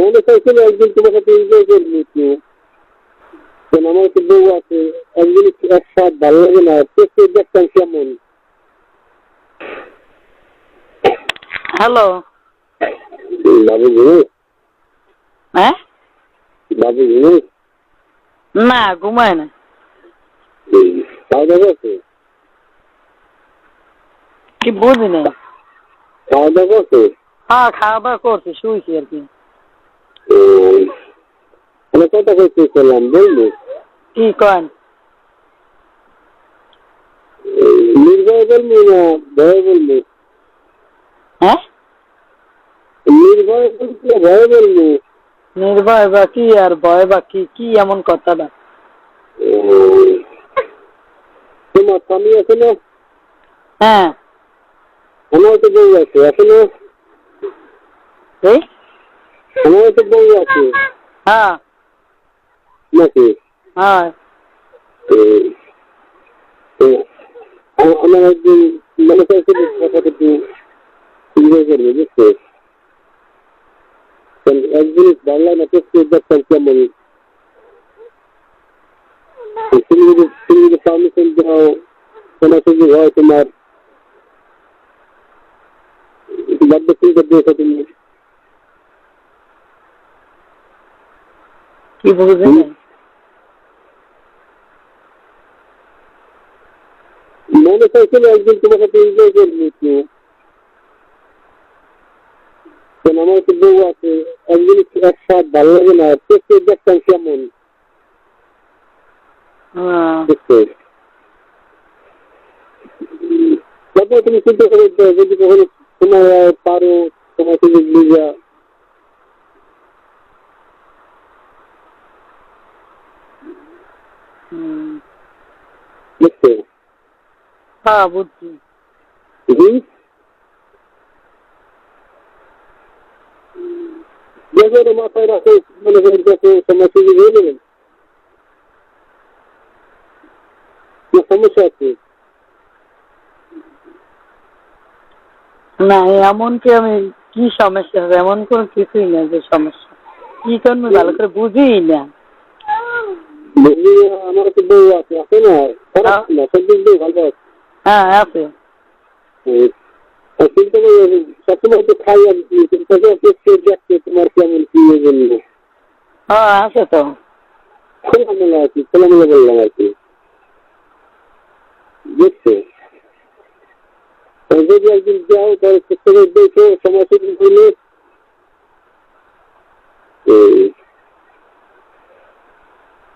মনে চাইছিল একদিন তোমার সাথে এনজয় করব একটু। আমার তো বউ আছে একদিন একসাথ ভালো লাগে না চেষ্টা দেখতাম কেমন? হ্যালো বাবু ঘুমে হ্যাঁ? বাবু ঘুমে না ঘুমায় না। খাওয়া দাওয়া আছে কি বুঝি নাই খাওয়া দাওয়া আছে হ্যাঁ খাওয়া দাওয়া করছি শুয়েছি আর কি। মানে কথা কইতে করলাম বললি? কি কন? নির্ভয় বলবি না ভয় বলবি হ্যাঁ? নির্ভয় বলবি ভয় বলবি নির্ভয় বা কি আর ভয় বা কি কি এমন কথাটা তোমার স্বামী আছে না হ্যাঁ। আমার তো বউ আছে আছে না এই? আমার তো বউ আছে হ্যাঁ নাকি হ্যাঁ আমার একদিন মনে একটু এনজয় করবে বুঝছ? কারণ এক জিনিস ভালো লাগে না চেষ্টা দেখতাম কেমন। তুমি যদি তুমি যদি পারমিশন দাও কোনো সুযোগ হয় তোমার বাধ্য চিন্তা দিয়েছ তুমি। কি বুঝি নাই মনে চাইছিল একদিন তোমার সাথে এনজয় করব একটু কেন আমার তো বউ আছে একদিন একসাথ ভালো লাগে না চেষ্টা দেখতাম কেমন হ্যাঁ। বুঝছ তারপর তুমি চিন্তা করে দেখো, যদি কখনো তোমার আহ, পারো তোমার বুঝছ হ্যাঁ বুঝছি। জি মাথায় রাখো মনে না সমস্যা আছে? না এমন কি আমি কি সমস্যা হবে? এমন কোনো কিছুই না যে সমস্যা। কি করব ভালো করে বুঝি না? বুঝলি আমার তো বউ আছে আছে না খারাপ না সব দিক দিয়ে ভালো আছে হ্যাঁ আছে এই, আর চিন্তা করে সবসময় তো খাই আর কি চিন্তা করে দেখতে দেখতে তোমার কেমন কি হয়ে বলল হ্যাঁ আছে তো খোলামেলা আর কি খোলামেলা বললাম আর কি বুঝছ আর যদি একদিন যাও তাহলে চেষ্টা করে দেখো সময় সুযোগ হইলে এই, হ্যাঁ দেখো বাধ্য চিন্তা দেখো ভাইয়া যা